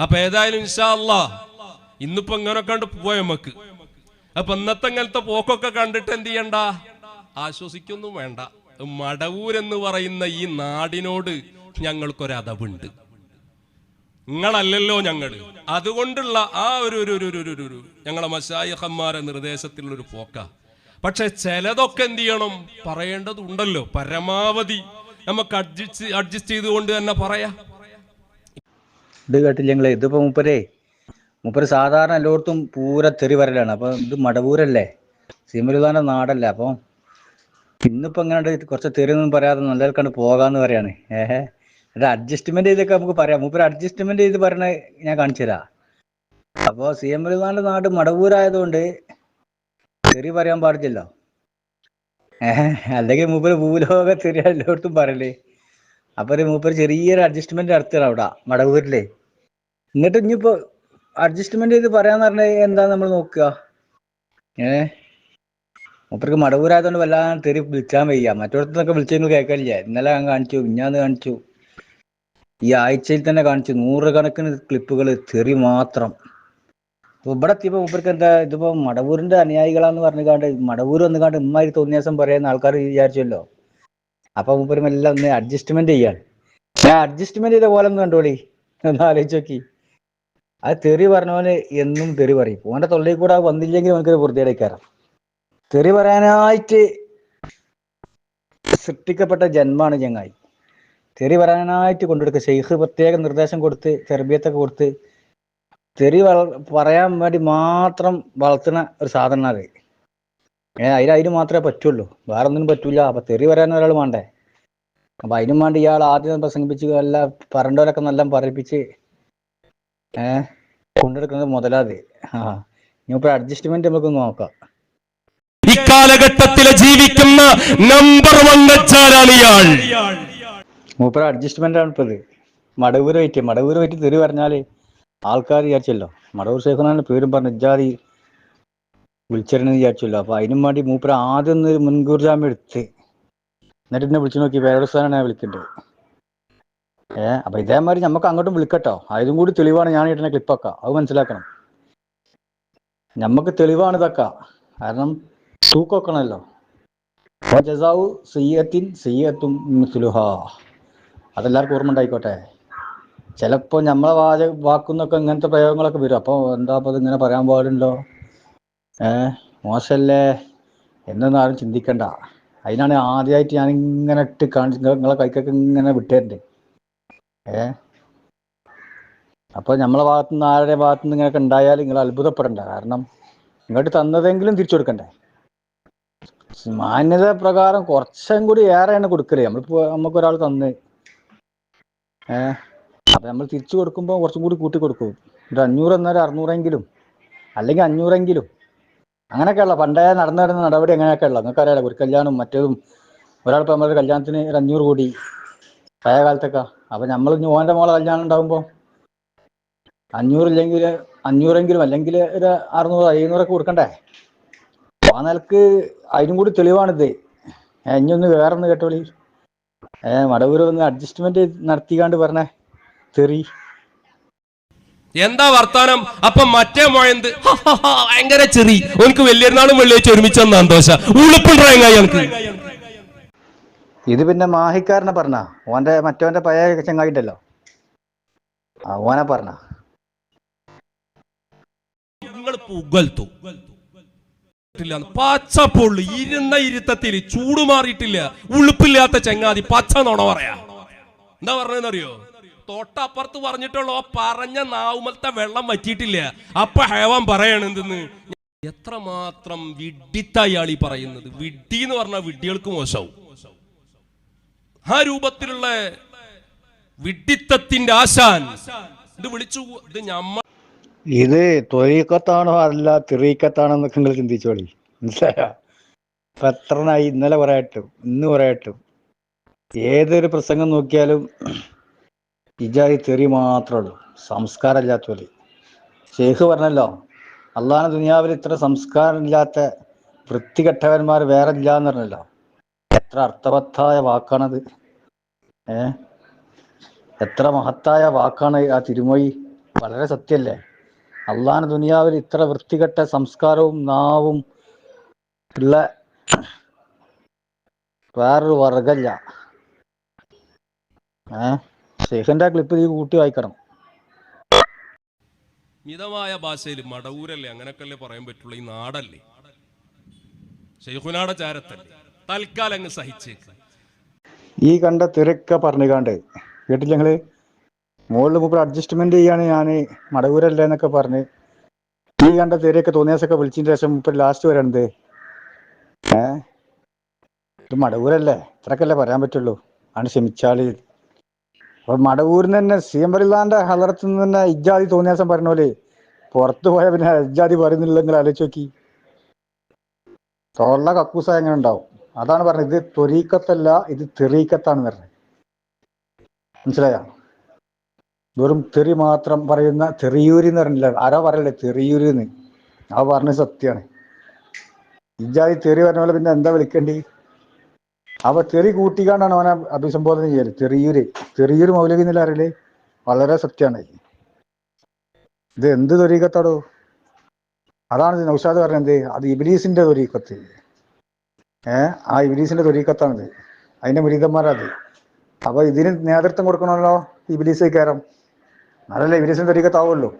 അപ്പൊ ഏതായാലും ഇൻഷാ ഇന്നിപ്പോ ഇങ്ങനെ കണ്ട് പോയ നമുക്ക് അപ്പൊ ഇന്നത്തെ ഇങ്ങനത്തെ പോക്കൊക്കെ കണ്ടിട്ട് എന്ത് ചെയ്യണ്ട? ആശ്വസിക്കൊന്നും വേണ്ട. മടവൂർ എന്ന് പറയുന്ന ഈ നാടിനോട് ഞങ്ങൾക്കൊരു അതവുണ്ട് നിങ്ങളല്ലല്ലോ ഞങ്ങൾ. അതുകൊണ്ടുള്ള ആ ഒരു ഒരു ഒരു ഒരു ഞങ്ങളെ മശായിഹന്മാരെ നിർദ്ദേശത്തിലുള്ള ഒരു പോക്ക. പക്ഷെ ചിലതൊക്കെ എന്ത് ചെയ്യണം? പറയേണ്ടതുണ്ടല്ലോ. പരമാവധി നമുക്ക് അഡ്ജസ്റ്റ് അഡ്ജസ്റ്റ് ചെയ്തുകൊണ്ട് തന്നെ പറയാം. ഇത് കേട്ടില്ല ഞങ്ങൾ ഇതിപ്പോ മൂപ്പരേ മൂപ്പര് സാധാരണ എല്ലായിടത്തും പൂര തെറി വരലാണ്. അപ്പൊ ഇത് മടവൂരല്ലേ? സീമരുദാന്റെ നാടല്ലേ? അപ്പൊ ഇന്നിപ്പോ എങ്ങനെ കുറച്ച് തെറി ഒന്നും പറയാതെ നല്ല കണ്ട് പോകാന്ന് പറയാണ്. ഏഹ്? അത് അഡ്ജസ്റ്റ്മെന്റ് ചെയ്തൊക്കെ നമുക്ക് പറയാം. മൂപ്പര് അഡ്ജസ്റ്റ്മെന്റ് ചെയ്ത് പറയണ ഞാൻ കാണിച്ചു തരാം. അപ്പൊ സി നാട് മടവൂരായതുകൊണ്ട് തെറി പറയാൻ പാടില്ലല്ലോ. ഏഹ്? അല്ലെങ്കിൽ മൂപ്പര് ഭൂലോക തെറി എല്ലായിടത്തും പറയല്ലേ അപ്പൊ മൂപ്പര് ചെറിയൊരു അഡ്ജസ്റ്റ്മെന്റ് നടത്തുകയാണ് അവിടെ മടവൂരിലെ. എന്നിട്ട് ഇനിയിപ്പോ അഡ്ജസ്റ്റ്മെന്റ് ചെയ്ത് പറയാന്ന് പറഞ്ഞ എന്താ നമ്മൾ നോക്കുക ഏ? മൂപ്പർക്ക് മടവൂരായതുകൊണ്ട് വല്ലാതെ തെറി വിളിക്കാൻ വയ്യ. മറ്റോടത്തുനിന്നൊക്കെ വിളിച്ചെങ്കിൽ കേൾക്കലില്ല. ഇന്നലെ ഞാൻ കാണിച്ചു ഇഞ്ഞാന്ന് കാണിച്ചു. ഈ ആഴ്ചയിൽ തന്നെ കാണിച്ചു. നൂറുകണക്കിന് ക്ലിപ്പുകൾ തെറി മാത്രം. ഇവിടെ എത്തിയപ്പോ മൂപ്പർക്ക് എന്താ ഇതിപ്പോ മടവൂരിന്റെ അനുയായികളാന്ന് പറഞ്ഞു കാണ്ട് മടവൂർ വന്ന് കാണ്ട് ഇമ്മാതിരി ദിവസം പറയുന്ന ആൾക്കാർ വിചാരിച്ചല്ലോ? അപ്പൊ മൂപ്പരും എല്ലാം ഒന്ന് അഡ്ജസ്റ്റ്മെന്റ് ചെയ്യാണ്. ഞാൻ അഡ്ജസ്റ്റ്മെന്റ് ചെയ്ത പോലെ ഒന്ന് കണ്ടോളി. ഒന്ന് ആലോചിച്ച് നോക്കി. അത് തെറി പറഞ്ഞവന് എന്നും തെറി പറയും. ഓന്റെ തൊള്ളയിൽ കൂടെ വന്നില്ലെങ്കിൽ അവനക്കൊരു വൃത്തിയേടേക്കാരം തെറി പറയാനായിട്ട് സൃഷ്ടിക്കപ്പെട്ട ജന്മാണ് ചങ്ങായി. തെറി പറയാനായിട്ട് കൊണ്ടെടുക്കുക ഷെയ്ഖ് പ്രത്യേക നിർദ്ദേശം കൊടുത്ത് തെർബിയത്തൊക്കെ കൊടുത്ത് തെറി പറയാൻ വേണ്ടി മാത്രം വളർത്തുന്ന ഒരു സാധനം അത്. ഏ അതിന് അതിന് മാത്രമേ പറ്റുള്ളൂ. വേറെ ഒന്നിനും പറ്റൂല. അപ്പൊ തെറി പറയാൻ ഒരാൾ വേണ്ടേ? അപ്പൊ അതിനും വേണ്ടി ഇയാൾ ആദ്യം പ്രസംഗിപ്പിച്ച് എല്ലാം പറഞ്ഞവരൊക്കെ നല്ല പറയിപ്പിച്ച് കൊണ്ടെടുക്കുന്നത് മുതലാതെ. ആ. ഇനിയിപ്പോ അഡ്ജസ്റ്റ്മെന്റ് നമുക്ക് നോക്കാം. ഇക്കാലഘട്ടത്തിലെ ജീവിക്കുന്ന നമ്പർ വൺ മൂപ്പര അഡ്ജസ്റ്റ്മെന്റ് ആണ് ഇപ്പത്. മടവൂർ വൈറ്റ് മടവൂർ വൈറ്റ് തെറി പറഞ്ഞാൽ ആൾക്കാർ വിചാരിച്ചല്ലോ. മടവൂർ ശേഖരനാണ് പേരും പറഞ്ഞ ഇജാതി വിളിച്ചിരുന്നു വിചാരിച്ചല്ലോ. അപ്പൊ അതിനും വേണ്ടി മൂപ്പര ആദ്യം ഒന്ന് മുൻകൂർ ജാമ്യം എടുത്ത്. എന്നിട്ട് എന്നെ വിളിച്ചു നോക്കി. വേറെ സ്ഥാനാണ് ഞാൻ വിളിക്കേണ്ടത്. ഏ അപ്പൊ ഇതേമാതിരി നമുക്ക് അങ്ങോട്ടും വിളിക്കട്ടോ. അതും കൂടി തെളിവാണ് ഞാൻ ഇടുന്ന ക്ലിപ്പൊക്കെ. അത് മനസ്സിലാക്കണം. നമുക്ക് തെളിവാണ് ഇതൊക്കെ. കാരണം തൂക്കൊക്കണല്ലോ. അതെല്ലാവർക്കും ഓർമ്മ ഉണ്ടായിക്കോട്ടെ. ചിലപ്പോൾ നമ്മളെ വാച വാക്കുന്നൊക്കെ ഇങ്ങനത്തെ പ്രയോഗങ്ങളൊക്കെ വരും. അപ്പോൾ എന്താ അപ്പോൾ ഇങ്ങനെ പറയാൻ പാടുണ്ടോ? ഏ മോശമല്ലേ എന്നൊന്നും ആരും ചിന്തിക്കണ്ട. അതിനാണ് ആദ്യമായിട്ട് ഞാൻ ഇങ്ങനെ ഇട്ട് കാണിച്ച് നിങ്ങളെ- കൈക്കൊക്കെ ഇങ്ങനെ വിട്ടേരുണ്ട്. ഏ? അപ്പോൾ നമ്മളെ ഭാഗത്തു നിന്ന് ആരുടെ ഭാഗത്തു നിന്ന് ഇങ്ങനെയൊക്കെ ഉണ്ടായാൽ നിങ്ങൾ അത്ഭുതപ്പെടണ്ട. കാരണം ഇങ്ങോട്ട് തന്നതെങ്കിലും തിരിച്ചു കൊടുക്കണ്ടേ? മാന്യത പ്രകാരം കുറച്ചും കൂടി ഏറെയാണ് കൊടുക്കൽ. നമ്മളിപ്പോ നമുക്ക് ഒരാൾ തന്ന് ഏ? അപ്പൊ നമ്മൾ തിരിച്ചു കൊടുക്കുമ്പോൾ കുറച്ചും കൂടി കൂട്ടി കൊടുക്കും. ഒരു അഞ്ഞൂറ് എന്നാൽ അറുന്നൂറെങ്കിലും അല്ലെങ്കിൽ അഞ്ഞൂറെങ്കിലും. അങ്ങനെയൊക്കെയുള്ള പണ്ടേ നടന്നു വരുന്ന നടപടി അങ്ങനെയൊക്കെയുള്ള നിങ്ങൾക്ക് അറിയാലോ ഒരു കല്യാണം മറ്റേതും. ഒരാൾ ഇപ്പൊ നമ്മളൊരു കല്യാണത്തിന് ഒരു അഞ്ഞൂറ് കൂടി പഴയ കാലത്തൊക്കെ അപ്പൊ നമ്മൾ ഓന്റെ മോളെ കല്യാണം ഉണ്ടാകുമ്പോൾ അഞ്ഞൂറില്ലെങ്കിൽ അഞ്ഞൂറെങ്കിലും അല്ലെങ്കിൽ ഒരു അറുന്നൂറ് എഴുന്നൂറൊക്കെ കൊടുക്കണ്ടേ? ആ നിലയ്ക്ക് അതിനും കൂടി തെളിവാണിത്. ഒന്ന് വേറെ ഒന്ന് കേട്ടോളി ഏ മടവൂര് ഒന്ന് അഡ്ജസ്റ്റ്മെന്റ് നടത്തിക്കാണ്ട് പറഞ്ഞേ തെറി. എന്താ വർത്താനം? അപ്പൊ മറ്റേ മോയന്ത് ഭയങ്കര ചെറി. ഓനക്ക് വലിയ നാളും വെള്ളിയാഴ്ച ഒരുമിച്ച് സന്തോഷ. ഉളുപ്പുണ്ടായി ഇത് പിന്നെ മാഹിക്കാരനെ പറഞ്ഞ. ഓന്റെ മറ്റോന്റെ പഴയ ചങ്ങായിട്ടല്ലോ ആ ഓനെ പറഞ്ഞ പച്ചപ്പൊള്ളു ഇരുന്ന ഇരുത്തത്തിൽ ചൂട് മാറിയിട്ടില്ല. ഉളുപ്പില്ലാത്ത ചങ്ങാതി പച്ച നോണ പറയാ. എന്താ പറഞ്ഞറിയോ തൊട്ടപ്പുറത്ത് പറഞ്ഞിട്ടുള്ളോ പറഞ്ഞ നാവുമലത്തെ വെള്ളം വറ്റിയിട്ടില്ല. അപ്പൊ ഹേവാൻ പറയണ എന്തെന്ന്? എത്രമാത്രം വിഡ്ഢിത്തായി പറയുന്നത്. വിഡ്ഡി എന്ന് പറഞ്ഞാൽ വിഡ്ഡികൾക്ക് മോശവും. ആ രൂപത്തിലുള്ള വിഡിത്തത്തിന്റെ ആശാൻ. ഇത് വിളിച്ചു ഇത് ഞമ്മ ഇത് തൊരീക്കത്താണോ അല്ല തിറീക്കത്താണോ എന്നൊക്കെ നിങ്ങൾ ചിന്തിച്ചോളി മനസ്സിലായോ? ഇന്നലെ പറയട്ടും ഇന്ന് പറയട്ടും ഏതൊരു പ്രസംഗം നോക്കിയാലും ഇജാതി തെറി മാത്രമേ ഉള്ളൂ. പോലെ. ഷെയ്ഖ് പറഞ്ഞല്ലോ അള്ളാഹ് ദുനിയാവിൽ ഇത്ര സംസ്കാരമില്ലാത്ത വൃത്തികെട്ടവന്മാർ വേറെ ഇല്ല എന്ന് പറഞ്ഞല്ലോ. എത്ര അർത്ഥവത്തായ വാക്കാണത്? ഏ? എത്ര മഹത്തായ വാക്കാണ് ആ തിരുമൊഴി? വളരെ സത്യല്ലേ അള്ളാഹാന ദുനിയാവിൽ ഇത്ര വൃത്തികെട്ട സംസ്കാരവും നാവും ഉള്ള വേറൊരു വർഗല്ല. ഏ? ഷെയ്ഖിന്റെ ക്ലിപ്പ് ഈ കൂട്ടി വായിക്കണം. മിതമായ ഭാഷയിൽ മടവൂരല്ലേ? അങ്ങനൊക്കെയല്ലേ പറയാൻ പറ്റുള്ളൂ. ഈ നാടല്ലേ? ഷെയ്ഖുനാടെ ചാരത്തല്ലേ? തൽക്കാലം അങ്ങ് സഹിച്ചേക്ക്. ഈ കണ്ട തിരക്ക പറഞ്ഞുകാണ്ട് കേട്ടില്ല ഞങ്ങൾ മുകളിൽ മുമ്പ് അഡ്ജസ്റ്റ്മെന്റ് ചെയ്യാണ് ഞാൻ മടവൂരല്ല എന്നൊക്കെ പറഞ്ഞ് ഈ കണ്ട തിരയൊക്കെ തോന്നിയാസൊക്കെ വിളിച്ചതിന് ശേഷം ഇപ്പൊ ലാസ്റ്റ് വരണത് ഏ? ഇത് ഇത്രക്കല്ലേ പറയാൻ പറ്റുള്ളൂ. ആണ് ക്ഷമിച്ചാൽ. അപ്പൊ മടവൂരിൽ തന്നെ സി എം സീമറിലാന്റെ ഹലറത്ത് നിന്ന് തന്നെ ഇജാതി തോന്നിയാസം പറഞ്ഞ പോലെ പുറത്തു പോയ പിന്നെ ഇജാതി പറയുന്നില്ലെങ്കിൽ ആലോചിച്ച് നോക്കി. തൊള്ള കക്കൂസ എങ്ങനെ ഉണ്ടാവും? അതാണ് പറഞ്ഞത്. ഇത് ത്വരീക്കത്തല്ല ഇത് തെറീക്കത്താണ് പറഞ്ഞത്. മനസ്സിലായോ? വെറും തെറി മാത്രം പറയുന്ന തെറിയൂരി എന്ന് പറഞ്ഞില്ല. ആരോ പറയല്ലേ തെറിയൂരി എന്ന്. ആ പറഞ്ഞ സത്യമാണ്. ഇജാതി തെറി പറഞ്ഞ പോലെ പിന്നെ എന്താ വിളിക്കേണ്ടി? അപ്പൊ തെറി കൂട്ടിക്കാണ്ടാണ് അവനെ അഭിസംബോധന ചെയ്യൽ. തെറിയൂര്. തെറിയൂര് മൗലവി എന്നില്ല അറിയില്ലേ വളരെ സത്യമാണ്. ഇത് എന്ത് തൊരീക്കത്താടോ അതാണ് നൗഷാദ് പറഞ്ഞത്. അത് ഇബിലീസിന്റെ തൊരീക്കത്ത് ഏ? ആ ഇബിലീസിന്റെ തൊലീക്കത്താണിത് അതിന്റെ മുരീതന്മാരത്. അപ്പൊ ഇതിന് നേതൃത്വം കൊടുക്കണമല്ലോ ഇബിലീസ് കയറാം അതല്ലേ ഇബിലീസിന്റെ തൊരീക്കത്താവുമല്ലോ